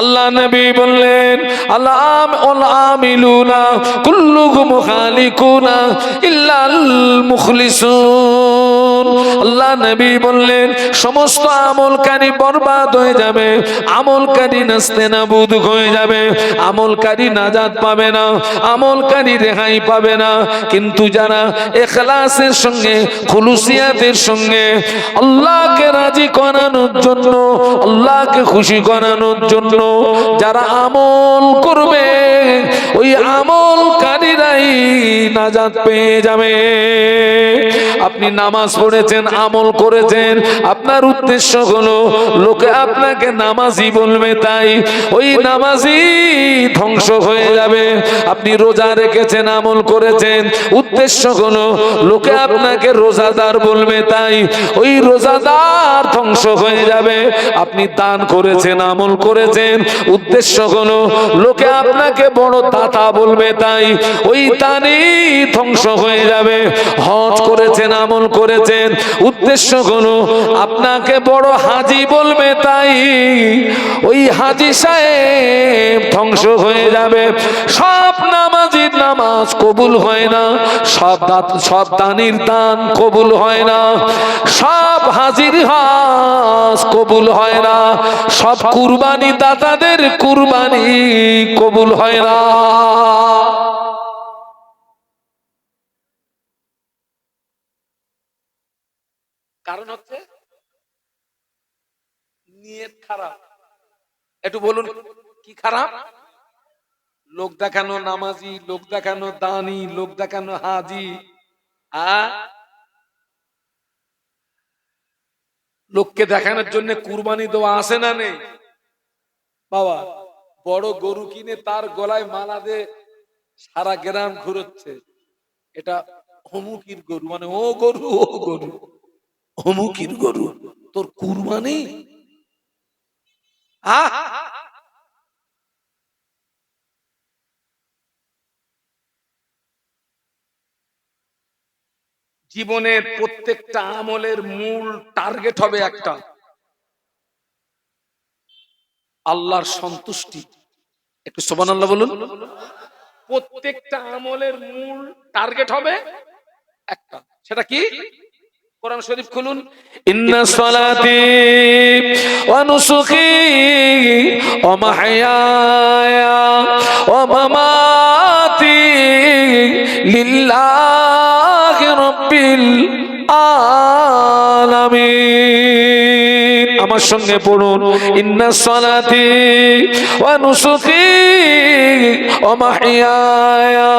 আল্লাহ নবী বললেন আল্লাহ আমিলুনা কুল্লুহুম খালিকুনা ইল্লাল মুখলিসুন। আল্লাহ নবী বললেন, সমস্ত আমলকারী বরবাদ হয়ে যাবে, আমলকারী নাস্তে নাবুদ হয়ে যাবে, আমলকারী নাজাত পাবে না, আমলকারী রেহাই পাবে না। কিন্তু যারা এখলাসের সঙ্গে, খুলুসিয়াতের সঙ্গে আল্লাহকে রাজি করানোর জন্য, আল্লাহকে খুশি করানোর জন্য যারা আমল করবে, ওই আমলকারীরাই নাজাত পেয়ে যাবে। আপনি নামাজ পড়েছেন, আমল করেছেন, আপনার উদ্দেশ্য হলো, লোকে আপনাকে নামাজি বলবে তাই ওই নামাজি ধ্বংস হয়ে যাবে। আপনি রোজা রেখেছেন, আমল করেছেন, উদ্দেশ্য হলো, লোকে আপনাকে রোজাদার বলবে তাই ওই রোজাদার ধ্বংস হয়ে যাবে। আপনি দান করেছেন, আমল করেছেন, উদ্দেশ্য হলো, লোকে আপনাকে বড় দাতা বলবে তাই ওই দানই ধ্বংস হয়ে যাবে। হজ করেছেন, আমল করেছেন। উদ্দেশ্য হলো, আপনাকে বড় হাজি বলবে তাই। ওই হাজি সাহেব ধ্বংস হয়ে যাবে। সব নামাজির নামাজ কবুল হয় না। সব দাত সব দানির দান কবুল হয় না। সব হাজির হাজ কবুল হয় না। সব কুরবানি দাতাদের কুরবানি কবুল হয় না। কারণ হচ্ছে নিয়ত খারাপ। একটু বলুন, কি খারাপ? লোক দেখানো নামাজি, লোক দেখানো দানি, লোক দেখানো হাজি। লোককে দেখানোর জন্য কুরবানি দেওয়া আসে না নেই? বাবা, বড় গরু কিনে তার গলায় মালা দে সারা গ্রাম ঘুরোচ্ছে। এটা অমুকির গরু মানে ও গরু ও গরু। অমুকির গরু, তোর কুরবানি? জীবনের প্রত্যেকটা আমলের মূল টার্গেট হবে একটা। আল্লাহর সন্তুষ্টি। একটু সোবান আল্লাহ বলুন। প্রত্যেকটা আমলের মূল টার্গেট হবে একটা। সেটা কি? কোরআন শরীফ খুলুন। ইন্না সালাতি ওয়া নুসুকি ওয়া মাহইয়ায়া ওয়া মামাতি লিল্লাহি রাব্বিল আলামিন। আমার সঙ্গে পড়ুন। ইন্না সালাতি ওয়া নুসুকি ওয়া মাহইয়ায়া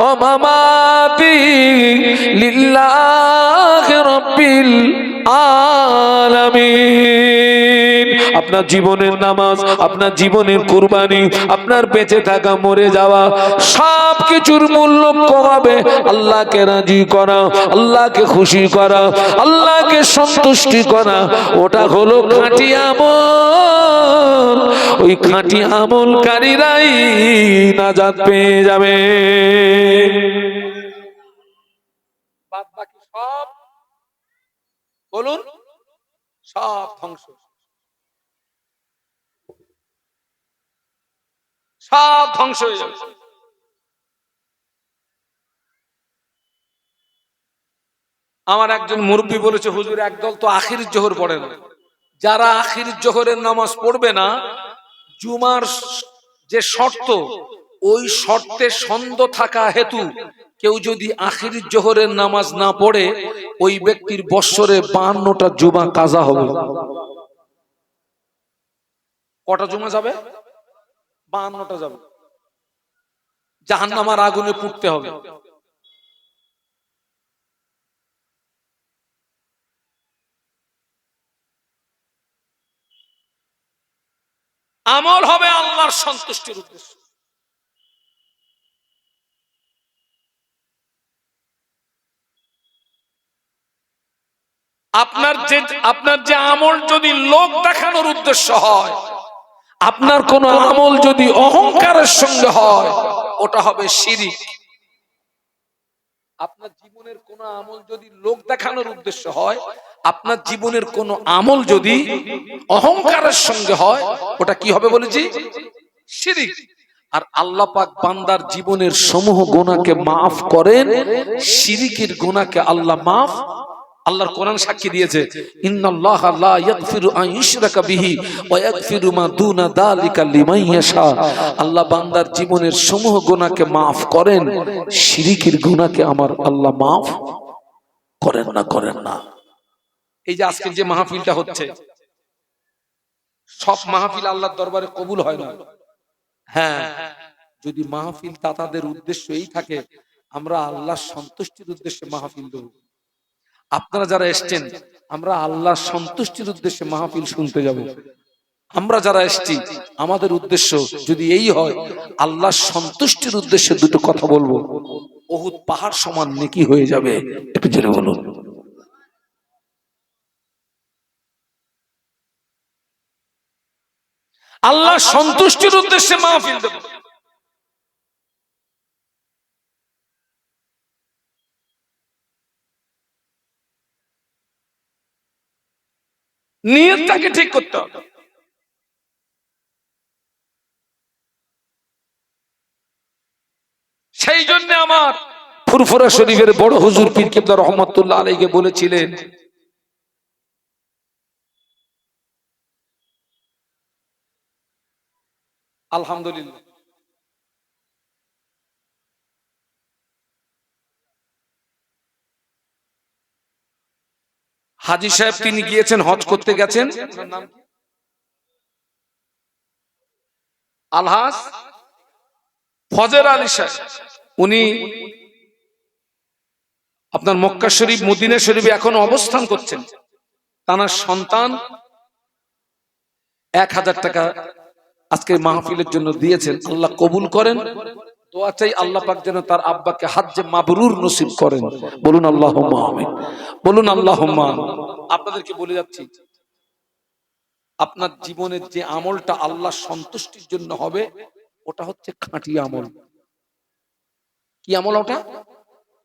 ওয়া মামাতি লিল্লাহি রাব্বিল আলামিন। আপনার জীবনের নামাজ, আপনার জীবনের কুরবানি, আপনার বেঁচে থাকা, মরে যাওয়া সব কিছুর মূল্য কমাবে। আল্লাহকে রাজি করা, আল্লাহকে খুশি করা, আল্লাহকে সন্তুষ্টি করা, ওটা হলো খাঁটি আমল। ওই খাঁটি আমলকারীরাই নাজাত পেয়ে যাবে বাদ বাকি সব বলুন, সব ধ্বংস। সব ধ্বংস হয়ে যাবে। আমার একজন মুরব্বী বলেছে, হুজুর, একদল তো আখির জোহর পড়ে না। যারা আখির জোহরের নামাজ পড়বে না, জুমার যে শর্ত, ওই শর্তে সন্দ থাকা হেতু কেউ যদি আখির জোহরের নামাজ না পড়ে ওই ব্যক্তির বৎসরে বান্নটা জুমা কাজা হবে। কটা জুমা যাবে? বান্নটা যাবে। জাহান্নামার আগুনে পুড়তে হবে। আমল হবে আল্লাহর সন্তুষ্টির উদ্দেশ্য। আপনার যে আপনার যে আমল যদি লোক দেখানোর উদ্দেশ্য হয়, আপনার কোন আমল যদি অহংকারের সঙ্গে হয়, ওটা হবে শিরিক। আপনার জীবনের কোন আমল যদি লোক দেখানোর উদ্দেশ্য হয়, আপনার জীবনের কোন আমল যদি অহংকারের সঙ্গে হয়, ওটা কি হবে বলেছি? শিরিক। আর আল্লাহ পাক বান্দার জীবনের সমূহ গোনাকে মাফ করেন, শিরিকের গুনাহকে আল্লাহ মাফ আল্লাহর কোরআন সাক্ষী দিয়েছে, ইন্নাল্লাহা লা ইয়াগফিরু আন বিহি ওয়া ইয়াগফিরু মা দুনা যালিকা লিমান ইয়াশা। আল্লাহ বান্দার জীবনের সমূহ গুনাহকে maaf করেন, শিরিকের গুনাহকে আমার আল্লাহ maaf করেন না করেন না। এই যে আজকের যে মাহফিলটা হচ্ছে, সব মাহফিল আল্লাহর দরবারে কবুল হয় না। হ্যাঁ যদি মাহফিল তাতাদের উদ্দেশ্য এই থাকে, আমরা আল্লাহর সন্তুষ্টির উদ্দেশ্যে মাহফিল দেব। আপনারা যারা এসছেন, আমরা আল্লাহ সন্তুষ্টির উদ্দেশ্যে মাহফিল শুনতে যাব। আমরা যারা এসছি, আমাদের উদ্দেশ্য যদি এই হয় আল্লাহ সন্তুষ্টির উদ্দেশ্যে দুটো কথা বলব। বহুত পাহাড় সমান নেকি হয়ে যাবে, একটু জেনে বলুন। আল্লাহ সন্তুষ্টির উদ্দেশ্যে মাহফিল দেব। নিয়তটাকে ঠিক করতে হবে। সেই জন্য আমার ফুরফুরা শরীফের বড় হুজুর পীর রহমতুল্লাহ আলাইকে বলেছিলেন, আলহামদুলিল্লাহ। হাজি সাহেব তিনি গিয়েছেন, হজ করতে গেছেন? আলহাস ফজর আলী সাহেব, উনি আপনার মক্কা শরীফ, মদিনা শরীফে এখন অবস্থান করছেন। তার সন্তান এক হাজার টাকা আজকে মাহফিলের জন্য দিয়েছেন। আল্লাহ কবুল করেন। দোয়া চাই আল্লাহ পাক যেন তার আব্বাকে হাজ্জে মাবরুর নসিব করেন। বলুন আল্লাহ বলুন আল্লাহ আপনাদেরকে বলে যাচ্ছি, আপনার জীবনের যে আমলটা আল্লাহ সন্তুষ্টির জন্য হবে, ওটা হচ্ছে খাঁটি আমল। কি আমল ওটা?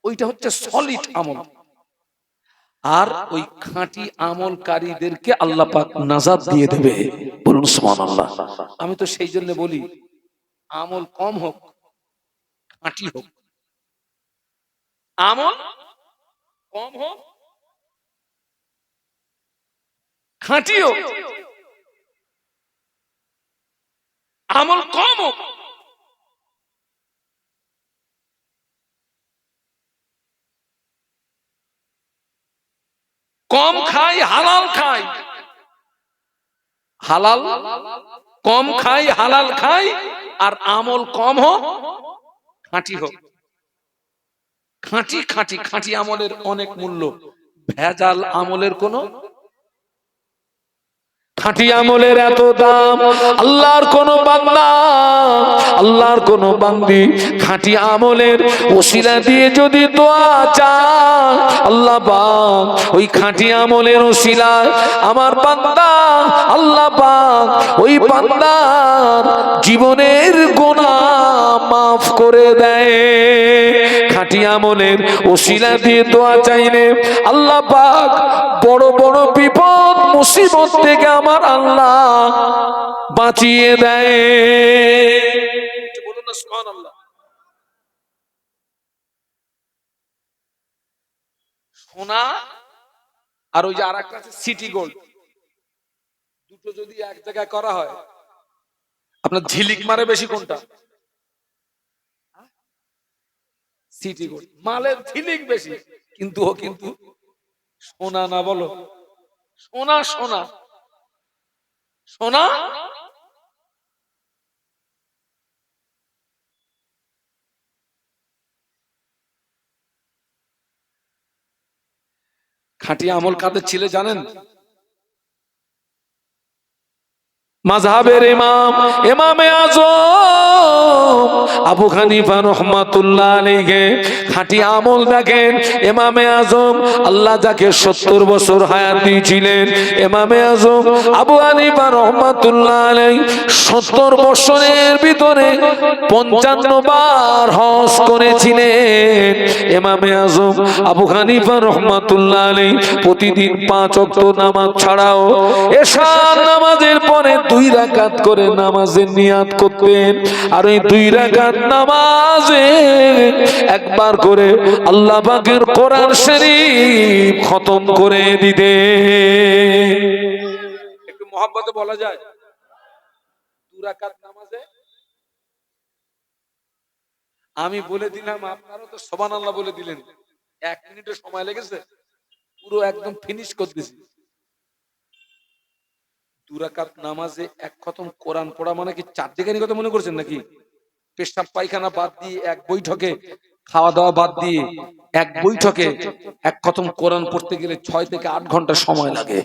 ওইটা হচ্ছে সলিড আমল। আর ওই খাঁটি আমলকারীদেরকে আল্লাহ পাক নাজাদ দিয়ে দেবে। বলুন আমি তো সেই জন্য বলি, আমল কম হোক খাঁটি হোক। আমল কম হোক। খাঁটি হোক। আমল কম হোক। কম খাই, হালাল খাই। হালাল, কম খাই, হালাল খাই। আর আমল কম হোক। খাঁটি হোক। খাঁটি খাঁটি খাঁটি আমলের অনেক মূল্য। ভেজাল আমলের কোনো খাঁটি আমলের এত দাম। আল্লাহর কোন বান্দা, আল্লাহর কোন বান্দি খাঁটি আমলের ওসিলা দিয়ে যদি দোয়া চায়, আল্লাহ পাক ওই খাঁটি আমলের ওসিলা আমার বান্দা, আল্লাহ পাক ওই বান্দার জীবনের গোনা মাফ করে দেয়। খাঁটি আমলের ওসিলা দিয়ে দোয়া চাইলে আল্লাহ পাক বড় বড় বিপদ মুসিবত থেকে আমার আল্লাহ বাঁচিয়ে দেয়। সোনা আর ওই যে আর একটা সিটি গোল্ড দুটো যদি এক জায়গায় করা হয়, আপনার ঝিলিক মারে বেশি কোনটা? সিটি গোল্ড মালের ঝিলিক বেশি, কিন্তু ও কিন্তু সোনা না বলো। সোনা সোনা সোনা খাটিয়া আমল কাদের ছিল জানেন? মাযহাবের ইমাম, ইমামে আজম আবু হানিফা রহমাতুল্লাহ আলাইহি খাঁটি আমল দেখেন। ইমামে আজম আল্লাহ যাকে 70 বছর হায়াত দিয়েছিলেন। ইমামে আজম আবু হানিফা রহমাতুল্লাহ আলাইহি 70 বছরের ভিতরে 55 বার করেছিলেন। ইমামে আজম আবু হানিফা রহমাতুল্লাহ আলাইহি প্রতিদিন পাঁচ ওয়াক্ত নামাজ ছাড়াও এশার নামাজের পরে দুই রাকাত করে নামাজের নিয়াত করতেন। আর ওই দুই রাকাত নামাজে একবার করে আল্লাহ পাকের কোরআন শরীফ খতম করে দিতে একটু মহাব্বতে বলা যায় দুরাকাত নামাজে আমি বলে দিলাম, আপনারও তো সবান আল্লাহ বলে দিলেন। এক মিনিটের সময় লেগেছে, পুরো একদম ফিনিশ করে দিয়েছি। দুরাকাত নামাজে এক খতম কোরআন পড়া মানে কি চার দিকানি কথা মনে করছেন নাকি? পেশাব পায়খানা বাদ দিয়ে এক বৈঠকে খাওয়া দাওয়া বাদ দিয়ে এক বৈঠকে এক খতম কোরআন পড়তে গেলে ছয় থেকে আট ঘণ্টা সময় লাগে।